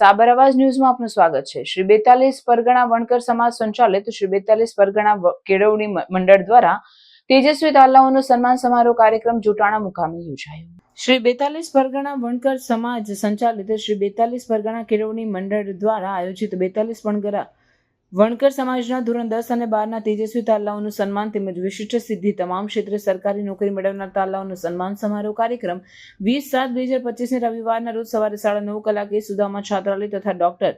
સાબર અવાજ ન્યૂઝમાં આપનું સ્વાગત છે. શ્રી બેતાલીસ પરગણા વણકર સમાજ સંચાલિત શ્રી બેતાલીસ પરગણા કેળવણી મંડળ દ્વારા તેજસ્વી તાલાઓનો સન્માન સમારોહ કાર્યક્રમ જોટાણા મુકામે યોજાયો. શ્રી બેતાલીસ પરગણા વણકર સમાજ સંચાલિત શ્રી બેતાલીસ પરગણા કેળવણી મંડળ દ્વારા આયોજિત બેતાલીસ વણકરા વણકર સમાજના ધોરણ દસ અને બારના તેજસ્વી તાલાઓનું સન્માન તેમજ વિશિષ્ટ સિદ્ધિ તમામ ક્ષેત્રે સરકારી નોકરી મેળવનાર તાલાઓનું સન્માન સમારોહ કાર્યક્રમ વીસ સાત બે હજાર પચીસને રવિવારના રોજ સવારે સાડા નવ કલાકે સુદામા છાત્રાલય તથા ડોક્ટર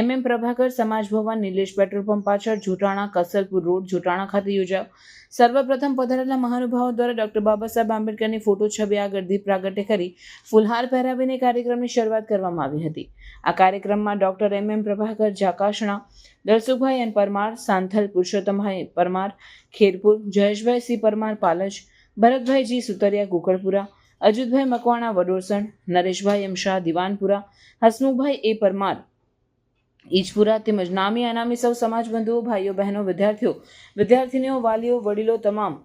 એમ એમ પ્રભાકર સમાજ ભવન, નિલેશ પેટ્રોલ પંપ પાછળ જોટાણા કસલપુર રોડ, જોટાણા ખાતે યોજાયો. સર્વપ્રથમ પધારેલા મહાનુભાવો દ્વારા ડોક્ટર બાબા સાહેબ આંબેડકરની ફોટો છબી આગળ દીપ પ્રાગટ્ય કરી ફુલહાર પહેરાવીને કાર્યક્રમની શરૂઆત કરવામાં આવી હતી. આ કાર્યક્રમમાં doctor M M Prabhakar Jakasana Dalsukhbhai N Parmar, Santhal Purushottambhai Parmar, Kherpur, Jayeshbhai C Parmar, Palaj Bharatbhai G Sutariya Kukadpura Ajitbhai Makwana, Vadosan, Nareshbhai M Shah, Diwanpura, Hasmukhbhai A Parmar, Ijpura તેમજ નામી અનામી સૌ સમાજ બંધુઓ ભાઈઓ, બહેનો, વિદ્યાર્થીઓ, વિદ્યાર્થીનીઓ, વાલીઓ, વડીલો, તમામ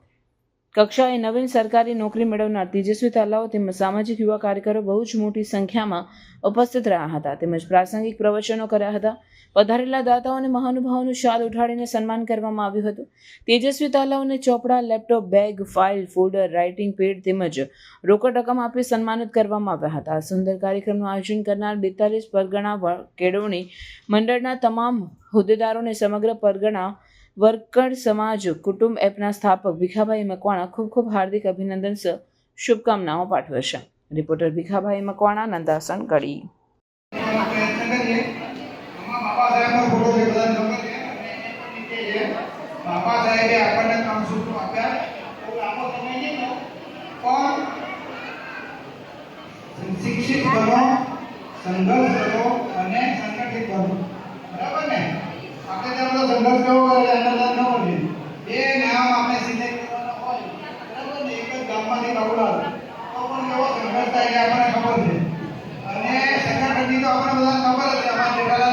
કક્ષાએ નવીન સરકારી નોકરી મેળવનાર તેજસ્વી તાલાઓ તેમજ સામાજિક યુવા કાર્યકરો બહુ જ મોટી સંખ્યામાં ઉપસ્થિત રહ્યા હતા. તેમજ પ્રાસંગિક પ્રવચનો કર્યા હતા. પધારેલા દાતાઓ અને મહાનુભાવોનું શાલ ઉઠાડીને સન્માન કરવામાં આવ્યું હતું. તેજસ્વી તાલાઓને ચોપડા, laptop, bag, file, folder, writing pad તેમજ રોકડ રકમ આપી સન્માનિત કરવામાં આવ્યા હતા. આ સુંદર કાર્યક્રમનું આયોજન કરનાર બેતાલીસ પરગણા કેળવણી મંડળના તમામ હોદ્દેદારોને સમગ્ર પરગણા વર્કર સમાજ, કુટુંબ એપના સ્થાપક ભીખાભાઈ મકવાણા ખૂબ ખૂબ હાર્દિક અભિનંદન શુભકામનાઓ પાઠવે છે. રિપોર્ટર ભીખાભાઈ મકવાણા, નંદાસન પણ શિક્ષિત બનો, સંઘર્ષ કરો અને સંગઠિત બનો. બરાબર ને? આપણે ત્યાં બધો સંઘર્ષ કેવો કરે અન્નદાન ન મળે એ નામ આપણે સિલેક્ટ કરવાના હોય બરાબર ને એક જ ગામમાંથી બાબુલાલ આપણને ખબર છે. અને સંગઠનની તો આપણે બધા ખબર હતી અમારા જેઠાલાલને